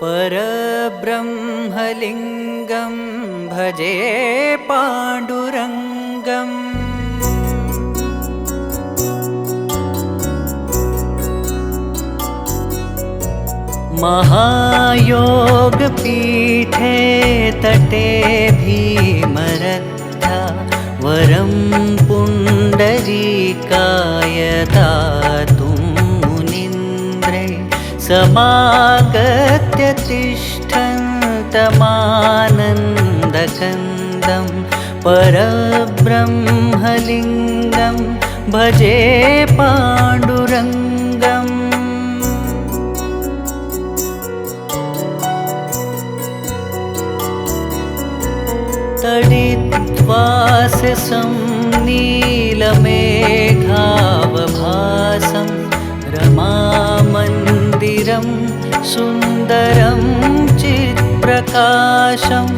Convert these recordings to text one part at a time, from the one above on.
परब्रह्मलिङ्गं भजे पाण्डुरङ्गम्। महायोगपीठे तटे भीमरथा वरं पुण्डरीकाय दातुं मुनीन्द्रे समागत्य तिष्ठन्तमानन्दकन्दं परब्रह्मलिङ्गं भजे पाण्डुरङ्गम्। तडित्वासं नीलमेघावभासं सुन्दरं चित्प्रकाशं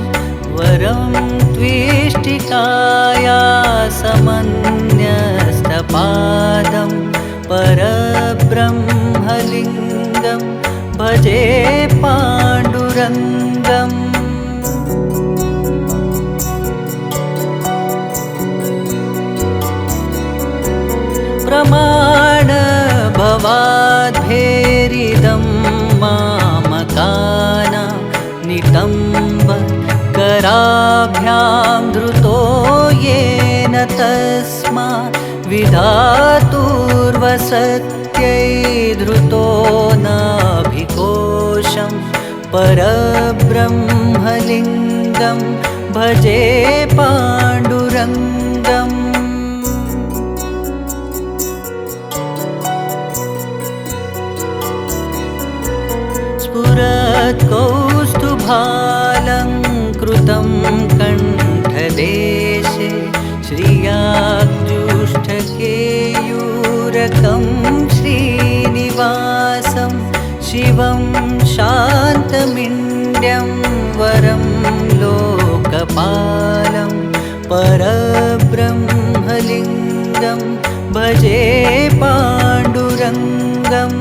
वरं त्विष्टिकाया समन्यस्तपादं परब्रह्मलिङ्गं भजे पाण्डुरङ्गम्। प्रमाणभवाद्भेरिदं विधातुर्वसत्यै धृतो नाभिकोशं परब्रह्मलिङ्गं भजे पाण्डुरङ्गम्। स्फुरत्कौस्तुभालङ्कृतं शान्तमिन्द्यं वरं लोकपालं परब्रह्मलिङ्गं भजे पाण्डुरङ्गम्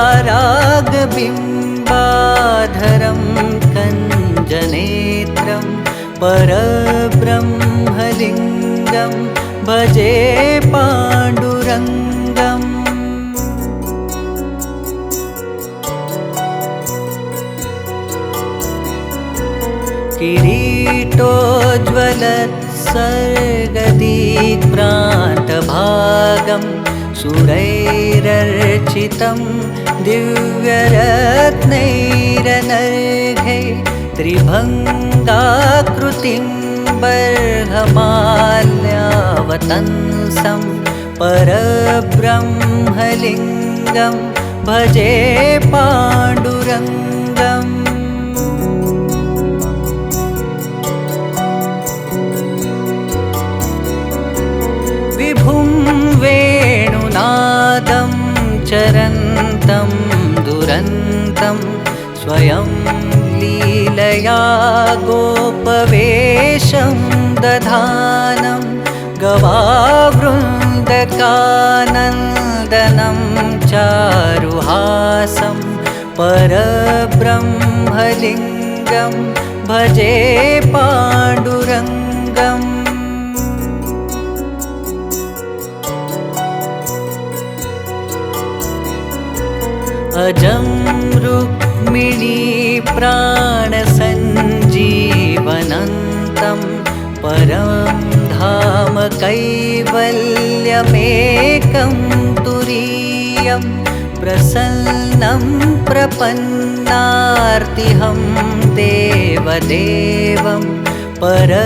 जपारागबिम्बाधरं कञ्जनेत्रं परब्रह्मलिङ्गं भजे पाण्डुरङ्गम्। किरीटोज्ज्वलत्सर्गदीक्रान्तभागं सुरैरर्चितं दिव्यरत्नैरनर्घै त्रिभङ्गाकृतिं बर्हमाल्यावतंसं परब्रह्मलिङ्गं भजे पाण्डुरङ्गम् लीलया गोपवेशं दधानं गवावृन्दकानन्दनं चारुहासं परब्रह्मलिङ्गं भजे पाण्डुरङ्गम्। अजं रुक्मिणीप्राणसञ्जीवनन्तं परं धाम कैवल्यमेकं तुरीयं प्रसन्नं प्रपन्नार्तिहं देवदेवं परब्रह्मलिङ्गं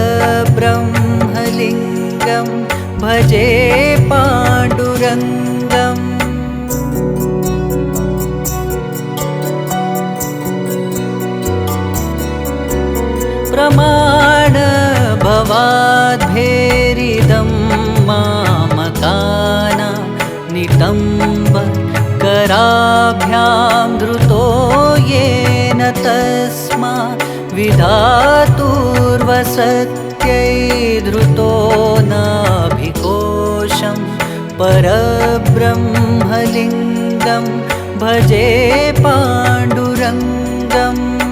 भजे प्रमाण प्रमाणभवाद्भेरिदं मामकाना नितम्बराभ्यां धृतो येन तस्मा विधातुर्वसत्यै दृतो नाभिकोशं परब्रह्मलिङ्गं भजे पाण्डुरङ्गम्